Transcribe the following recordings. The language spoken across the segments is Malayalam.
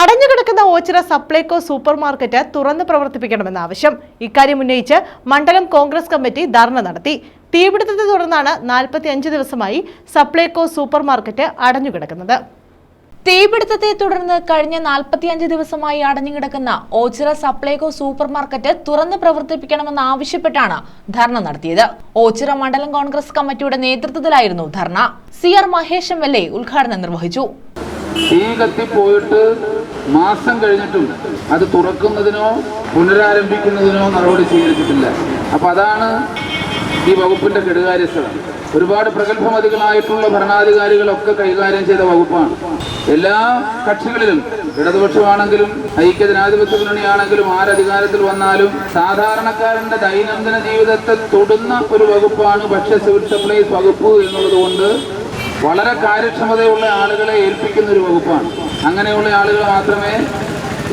അടഞ്ഞുകിടക്കുന്ന ഓച്ചിറ സപ്ലൈകോ സൂപ്പർ മാർക്കറ്റ് തുറന്ന് പ്രവർത്തിപ്പിക്കണമെന്ന ആവശ്യം. ഇക്കാര്യം ഉന്നയിച്ച് മണ്ഡലം കോൺഗ്രസ് കമ്മിറ്റി ധർണ നടത്തി. തീപിടുത്തത്തെ തുടർന്നാണ് നാൽപ്പത്തി അഞ്ച് ദിവസമായി സപ്ലൈകോ സൂപ്പർ മാർക്കറ്റ് അടഞ്ഞുകിടക്കുന്നത്. തീപിടുത്തത്തെ തുടർന്ന് കഴിഞ്ഞ 45 ദിവസമായി അടഞ്ഞുകിടക്കുന്ന ഓച്ചിറ സപ്ലൈകോ സൂപ്പർ മാർക്കറ്റ് തുറന്ന് പ്രവർത്തിപ്പിക്കണമെന്ന് ആവശ്യപ്പെട്ടാണ് ധർണ നടത്തിയത്. ഓച്ചിറ മണ്ഡലം കോൺഗ്രസ് കമ്മിറ്റിയുടെ നേതൃത്വത്തിലായിരുന്നു ധർണ. C R Mahesh M L A ഉദ്ഘാടനം നിർവഹിച്ചു. തീ കത്തിപ്പോയിട്ട് മാസം കഴിഞ്ഞിട്ടും അത് തുറക്കുന്നതിനോ പുനരാരംഭിക്കുന്നതിനോ നടപടി സ്വീകരിച്ചിട്ടില്ല. അപ്പൊ അതാണ് ഈ വകുപ്പിന്റെ കെടുകാര്യസ്ഥത ഒരുപാട് പ്രഗത്ഭമതികളായിട്ടുള്ള ഭരണാധികാരികളൊക്കെ കൈകാര്യം ചെയ്ത വകുപ്പാണ്. എല്ലാ കക്ഷികളിലും ഇടതുപക്ഷമാണെങ്കിലും ഐക്യജനാധിപത്യ മുന്നണിയാണെങ്കിലും ആരധികാരത്തിൽ വന്നാലും സാധാരണക്കാരന്റെ ദൈനംദിന ജീവിതത്തെ തൊടുന്ന ഒരു വകുപ്പാണ് ഭക്ഷ്യ സിവിൽ സപ്ലൈസ് വകുപ്പ് എന്നുള്ളത് കൊണ്ട് വളരെ കാര്യക്ഷമതയുള്ള ആളുകളെ ഏൽപ്പിക്കുന്ന ഒരു വകുപ്പാണ്. അങ്ങനെയുള്ള ആളുകൾ മാത്രമേ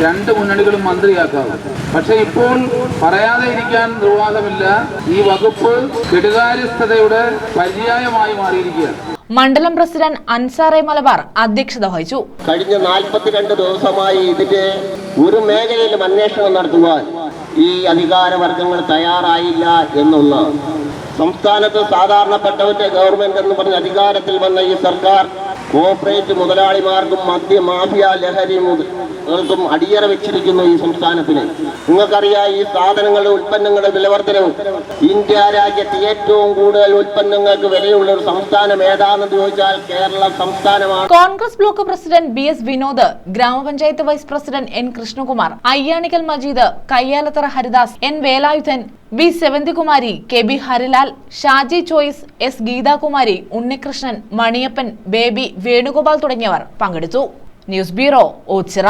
രണ്ട് മുന്നണികളും മന്ത്രിയാക്കാവൂ. പക്ഷെ ഇപ്പോൾ പറയാതെ ഇരിക്കാൻ നിർവാഹമില്ല. ഈ വകുപ്പ് കെടുകാര്യസ്ഥതയുടെ പര്യായമായി മാറിയിരിക്കുകയാണ്. മണ്ഡലം പ്രസിഡന്റ് അൻസാറെ മലബാർ അധ്യക്ഷത വഹിച്ചു. കഴിഞ്ഞ നാൽപ്പത്തിരണ്ട് ദിവസമായി ഇതിന്റെ ഒരു മേഖലയിലും അന്വേഷണം നടത്തുവാൻ ഈ അധികാരവർഗങ്ങൾ തയ്യാറായില്ല എന്നുള്ള. സംസ്ഥാനത്ത് സാധാരണപ്പെട്ടവന്റെ ഗവൺമെന്റ് എന്ന് പറഞ്ഞ അധികാരത്തിൽ വന്ന ഈ സർക്കാർ കോർപ്പറേറ്റ് മുതലാളിമാർക്കും മദ്യ മാഫിയ ലഹരി മുതൽക്കും അടിയറ വെച്ചിരിക്കുന്നു ഈ സംസ്ഥാനത്തിന്. നിങ്ങൾക്കറിയാം ഈ സാധനങ്ങളുടെ ഉൽപ്പന്നങ്ങളുടെ വിലവർദ്ധനവും ഇന്ത്യ രാജ്യത്ത് ഏറ്റവും കൂടുതൽ ഉൽപ്പന്നങ്ങൾക്ക് വിലയുള്ള ഒരു സംസ്ഥാനം ഏതാണെന്ന് ചോദിച്ചാൽ കേരള സംസ്ഥാനമാണ്. Congress block president B S Vinod ഗ്രാമപഞ്ചായത്ത് vice president N Krishnakumar Ayyanikkal Majeed Kayyalathara Haridas N Velayudhan B Seventhikumari K B Harilal Shaji choice S Geethakumari Unnikrishnan Maniyappan Baby Venugopal തുടങ്ങിയവർ പങ്കെടുത്തു. News bureau Ochira.